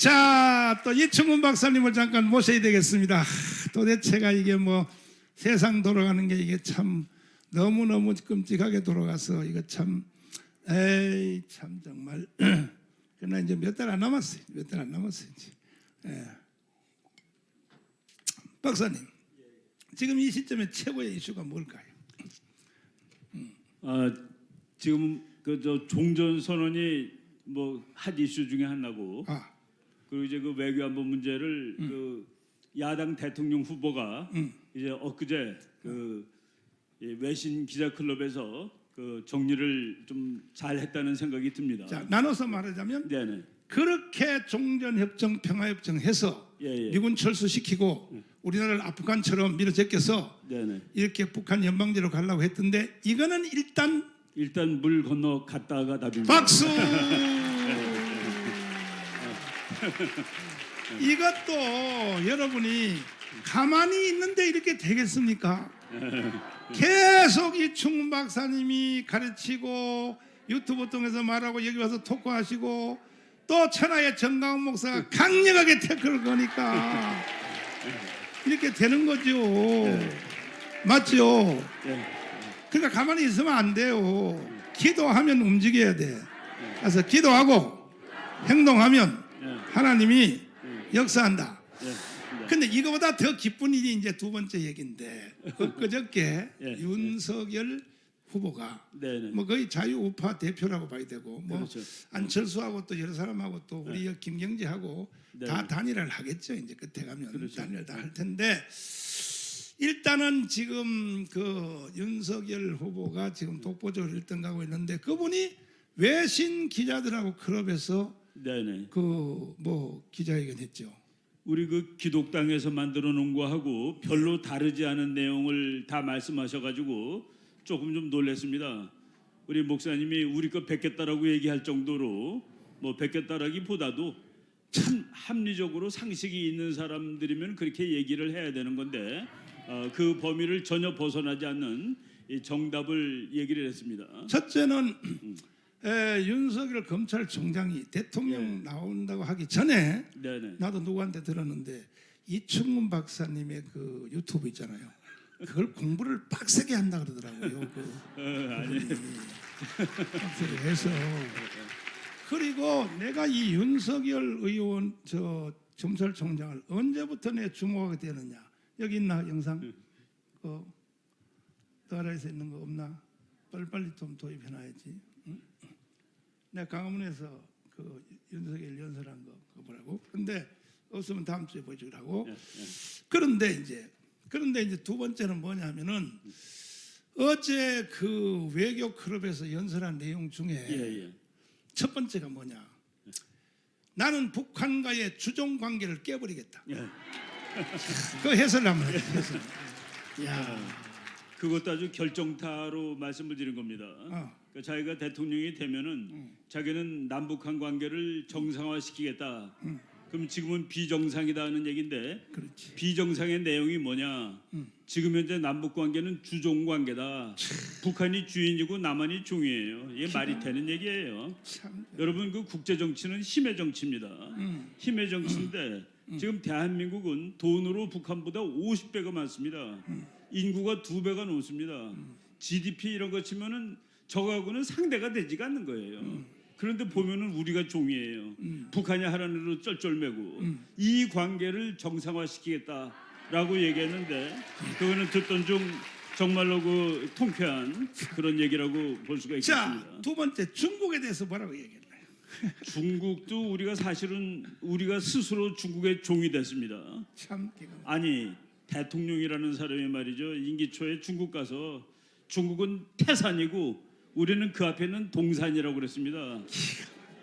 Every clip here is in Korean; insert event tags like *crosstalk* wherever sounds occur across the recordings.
자, 또 이충훈 박사님을 잠깐 모셔야 되겠습니다. 하, 도대체가 이게 뭐 세상 돌아가는 게 이게 참 너무너무 끔찍하게 돌아가서 이거 참 에이 참 정말 *clears throat* 그러나 이제 몇 달 안 남았어요. 몇 달 안 남았어요. 이제. 예. 박사님, 지금 이 시점에 최고의 이슈가 뭘까요? 아, 지금 그 저 종전 선언이 뭐 핫 이슈 중에 하나고 아, 그리고 이제 그 외교안보 문제를 그 야당 대통령 후보가 음. 이제 엊그제 그이 외신 기자 클럽에서 그 정리를 좀 잘했다는 생각이 듭니다. 자 나눠서 말하자면 네네. 그렇게 종전협정 평화협정해서 예, 예. 미군 철수시키고 우리나라를 아프간처럼 밀어제껴서 네네. 이렇게 북한 연방제로 가려고 했던데 이거는 일단 일단 물 건너 갔다가 답입니다. 박수. *laughs* *laughs* 이것도 여러분이 가만히 있는데 이렇게 되겠습니까? *laughs* 계속 이 충문 박사님이 가르치고 유튜브 통해서 말하고 여기 와서 토크하시고 또 천하의 정강훈 목사가 *laughs* 강력하게 태클을 거니까 이렇게 되는 거죠. 맞죠? 예. 그러니까 가만히 있으면 안 돼요. 기도하면 움직여야 돼. 그래서 기도하고 행동하면 예. 하나님이 역사한다. 예. 네. 근데 이거보다 더 기쁜 일이 이제 두 번째 얘기인데 *laughs* 엊그저께 예. 윤석열 후보가 네네. 뭐 거의 자유우파 대표라고 봐야 되고 뭐 그렇죠. 안철수하고 또 여러 사람하고 또 우리 김경재하고 네. 다 단일화를 하겠죠. 이제 끝에 가면 그렇죠. 단일화 다 할 텐데 일단은 지금 그 윤석열 후보가 지금 독보적으로 1등 가고 있는데 그분이 외신 기자들하고 클럽에서 네네. 그 뭐 기자회견 했죠. 우리 그 기독당에서 만들어 놓은 거하고 별로 다르지 않은 내용을 다 말씀하셔가지고 조금 좀 놀랐습니다. 우리 목사님이 우리 거 뵙겠다라고 얘기할 정도로 뭐 뵙겠다라기보다도 참 합리적으로 상식이 있는 사람들이면 그렇게 얘기를 해야 되는 건데 어, 그 범위를 전혀 벗어나지 않는 이 정답을 얘기를 했습니다. 첫째는 에, 윤석열 검찰총장이 대통령 예. 나온다고 하기 전에 네네. 나도 누구한테 들었는데 이충문 박사님의 그 유튜브 있잖아요. 그걸 공부를 빡세게 한다 그러더라고요. 그 어, 아니. 빡세게 해서 그리고 내가 이 윤석열 의원 저 검찰총장을 언제부터 내 주목하게 되느냐 여기 있나 영상 그 나라에서 있는 거 없나 빨리빨리 좀 도입해놔야지 응? 내가 강화문에서 그 윤석열 연설한 거 그거 보라고 그런데 없으면 다음 주에 보여주라고 예, 예. 그런데 이제 그런데 이제 두 번째는 뭐냐면은 어제 그 외교 클럽에서 연설한 내용 중에 예, 예. 첫 번째가 뭐냐? 나는 북한과의 주종 관계를 깨버리겠다. 예. 그 해설 한번 해. 해설. 야, 그것도 아주 결정타로 말씀을 드린 겁니다. 어. 그러니까 자기가 대통령이 되면은 자기는 남북한 관계를 정상화시키겠다. 그럼 지금은 비정상이다 하는 얘기인데 그렇지. 비정상의 내용이 뭐냐? 지금 현재 남북 관계는 주종 관계다. 북한이 주인이고 남한이 종이에요. 이게 말이 되는 얘기예요. 참. 여러분 그 국제 정치는 힘의 정치입니다. 음. 힘의 정치인데 지금 대한민국은 돈으로 북한보다 50배가 많습니다. 인구가 두 배가 넘습니다. GDP 이런 거 치면은 저하고는 상대가 되지가 않는 거예요. 그런데 보면은 우리가 종이에요. 북한이 하라는 대로 쩔쩔매고 이 관계를 정상화시키겠다라고 얘기했는데 그거는 듣던 중 정말로 그 통쾌한 그런 얘기라고 볼 수가 있겠습니다. 자, 두 번째 중국에 대해서 뭐라고 얘기했나요? 중국도 우리가 사실은 우리가 스스로 중국의 종이 됐습니다. 참 기가. 아니 대통령이라는 사람이 말이죠 임기 초에 중국 가서 중국은 태산이고 우리는 그 앞에는 동산이라고 그랬습니다.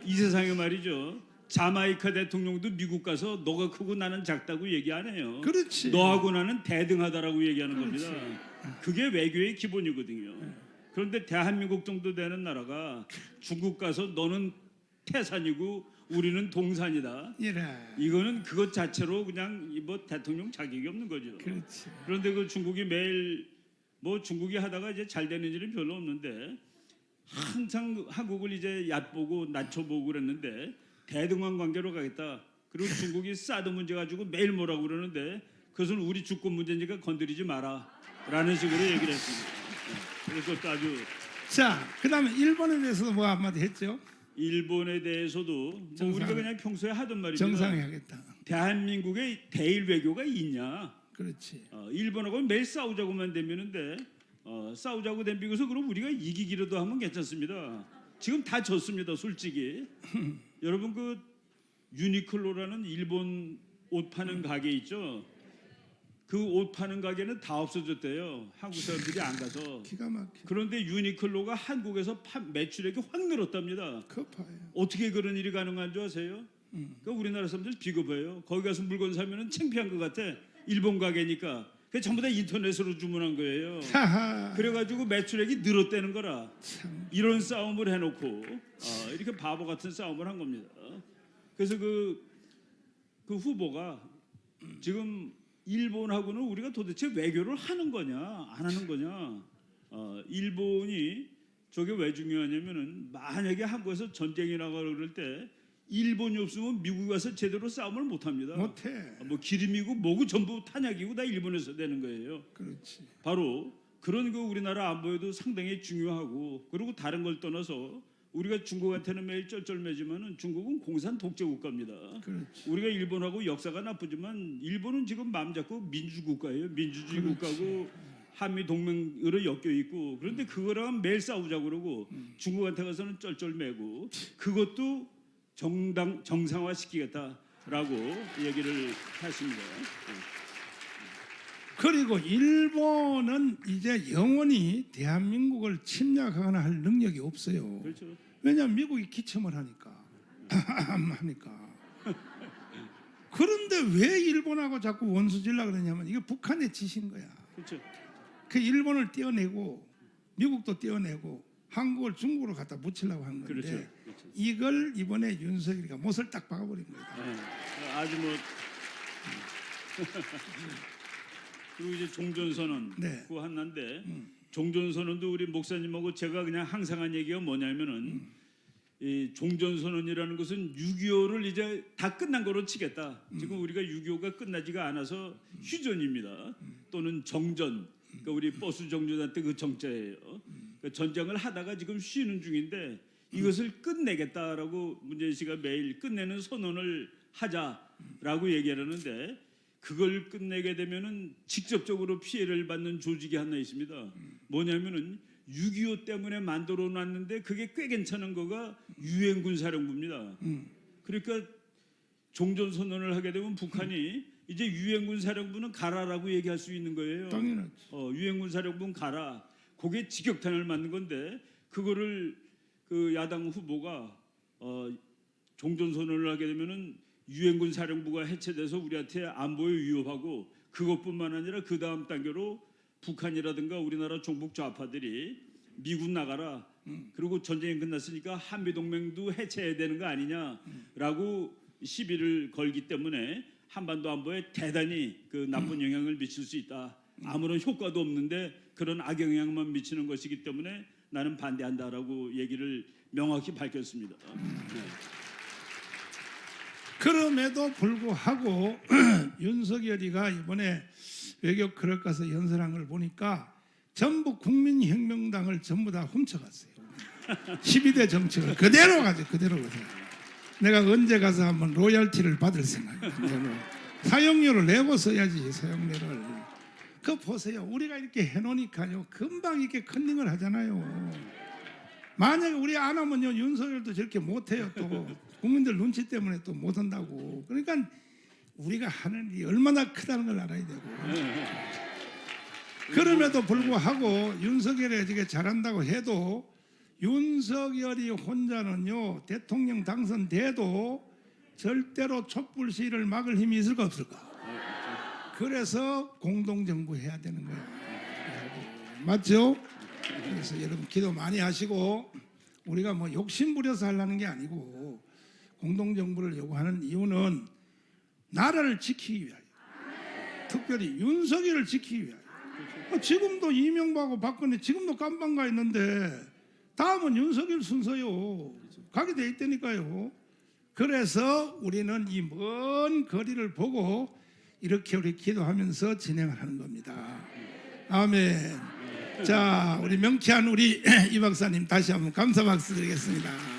이 세상에 말이죠 자마이카 대통령도 미국 가서 너가 크고 나는 작다고 얘기 안 해요. 그렇지. 너하고 나는 대등하다라고 얘기하는 겁니다. 그게 외교의 기본이거든요. 그런데 대한민국 정도 되는 나라가 중국 가서 너는 태산이고 우리는 동산이다. 이래. 이거는 그것 자체로 그냥 이뭐 대통령 자격이 없는 거죠. 그렇지. 그런데 그 중국이 매일 뭐 중국이 하다가 이제 잘 되는 일은 별로 없는데 항상 한국을 이제 얕보고 낮춰보고 그랬는데 대등한 관계로 가겠다. 그리고 중국이 *laughs* 사드 문제 가지고 매일 뭐라고 그러는데 그것은 우리 주권 문제니까 건드리지 마라라는 식으로 얘기를 했습니다. 네. 그래서 아주 자, 그다음에 일본에 대해서도 뭐 한마디 했죠? 일본에 대해서도 뭐 정상. 우리가 그냥 평소에 하던 말입니다. 정상회하겠다. 대한민국의 대일 외교가 있냐? 그렇지. 어, 일본하고 매일 싸우자고만 되면은데 어, 싸우자고 된 비고서 그럼 우리가 이기기라도 하면 괜찮습니다. 지금 다 졌습니다, 솔직히. *laughs* 여러분 그 유니클로라는 일본 옷 파는 가게 있죠. 그 옷 파는 가게는 다 없어졌대요. 한국 사람들이 안 가서. *laughs* 기가 막혀. 그런데 유니클로가 한국에서 파- 매출액이 확 늘었답니다. 급해요. 어떻게 그런 일이 가능한 줄 아세요? 그러니까 우리나라 사람들 비겁해요. 거기 가서 물건 사면은 창피한 것 같아. 일본 가게니까. 그 전부 다 인터넷으로 주문한 거예요. 하하. 그래가지고 매출액이 늘었다는 거라. 참. 이런 싸움을 해놓고 어, 이렇게 바보 같은 싸움을 한 겁니다. 그래서 그, 그 후보가 지금 일본하고는 우리가 도대체 외교를 하는 거냐 안 하는 거냐 어, 일본이 저게 왜 중요하냐면은 만약에 한국에서 전쟁이 나가 그럴 때 일본이 없으면 미국 가서 제대로 싸움을 못 합니다. 못해. 뭐 기름이고 뭐고 전부 탄약이고 다 일본에서 되는 거예요. 그렇지. 바로 그런 거 우리나라 안보에도 상당히 중요하고 그리고 다른 걸 떠나서 우리가 중국한테는 매일 쩔쩔매지만은 중국은 공산 독재 국가입니다. 그렇지. 우리가 일본하고 역사가 나쁘지만 일본은 지금 마음 잡고 민주 국가예요. 민주주의 그렇지. 국가고 한미 동맹으로 엮여 있고 그런데 그거랑 매일 싸우자 그러고 중국한테 가서는 쩔쩔매고 그것도 정당 정상화 시키겠다라고 얘기를 했습니다. 그리고 일본은 이제 영원히 대한민국을 침략하거나 할 능력이 없어요. 그렇죠. 왜냐하면 미국이 기침을 하니까 *laughs* 하니까. 그런데 왜 일본하고 자꾸 원수질라 그러냐면 이게 북한의 짓인 거야. 그렇죠. 그 일본을 떼어내고 미국도 떼어내고 한국을 중국으로 갖다 붙이려고 한 건데 그렇죠. 그렇죠. 이걸 이번에 윤석열이가 못을 딱 박아버린 거야. 네. 아주 뭐 그리고 이제 종전선언 네. 그거 하나인데 종전선언도 우리 목사님하고 제가 그냥 항상 한 얘기가 뭐냐면은 이 종전선언이라는 것은 6.25를 이제 다 끝난 거로 치겠다. 지금 우리가 6.25가 끝나지가 않아서 휴전입니다. 또는 정전. 그러니까 우리 버스 때그 정자예요. 그러니까 전쟁을 하다가 지금 쉬는 중인데 이것을 끝내겠다라고 문재인 씨가 매일 끝내는 선언을 하자라고 얘기를 하는데 그걸 끝내게 되면은 직접적으로 피해를 받는 조직이 하나 있습니다. 뭐냐면은 6.25 때문에 만들어 놨는데 그게 꽤 괜찮은 거가 유엔군 사령부입니다. 음. 그러니까 종전 선언을 하게 되면 북한이 이제 유엔군 사령부는 가라라고 얘기할 수 있는 거예요. 당연하지. 어, 유엔군 사령부는 가라. 그게 직격탄을 맞는 건데 그거를 그 야당 후보가 어, 종전 선언을 하게 되면은 유엔군 사령부가 해체돼서 우리한테 안보에 위협하고 그것뿐만 아니라 그 다음 단계로 북한이라든가 우리나라 종북 좌파들이 미군 나가라. 그리고 전쟁이 끝났으니까 한미 동맹도 해체해야 되는 거 아니냐라고 시비를 걸기 때문에 한반도 안보에 대단히 그 나쁜 영향을 미칠 수 있다. 아무런 효과도 없는데 그런 악영향만 미치는 것이기 때문에 나는 반대한다라고 얘기를 명확히 밝혔습니다. 네. 그럼에도 불구하고 *clears throat* 윤석열이가 이번에 외교 크럴 가서 연설한 걸 보니까 전부 국민혁명당을 전부 다 훔쳐갔어요. *laughs* 12대 정책을 그대로 가져 그대로 가져. 내가 언제 가서 한번 로열티를 받을 생각이에요. 사용료를 내고 써야지 사용료를. 그 보세요. 우리가 이렇게 해놓으니까요. 금방 이렇게 컨닝을 하잖아요. 만약에 우리 안 하면요 윤석열도 저렇게 못해요 또 국민들 눈치 때문에 또 못한다고. 그러니까 우리가 하는 일이 얼마나 크다는 걸 알아야 되고. 그럼에도 불구하고 윤석열이 저게 잘한다고 해도 윤석열이 혼자는요 대통령 당선돼도 절대로 촛불 시위를 막을 힘이 있을까 없을까 그래서 공동정부 해야 되는 거예요. 맞죠? 그래서 여러분 기도 많이 하시고 우리가 뭐 욕심 부려서 하려는 게 아니고 공동정부를 요구하는 이유는 나라를 지키기 위하여 특별히 윤석열을 지키기 위하여 어, 지금도 이명박하고 박근혜 지금도 깜방가 있는데 다음은 윤석열 순서요 가게 돼 있다니까요 그래서 우리는 이 먼 거리를 보고 이렇게 우리 기도하면서 진행을 하는 겁니다. 아멘. 자, 우리 명쾌한 우리 *clears throat* 이 박사님 다시 한번 감사 박수 드리겠습니다.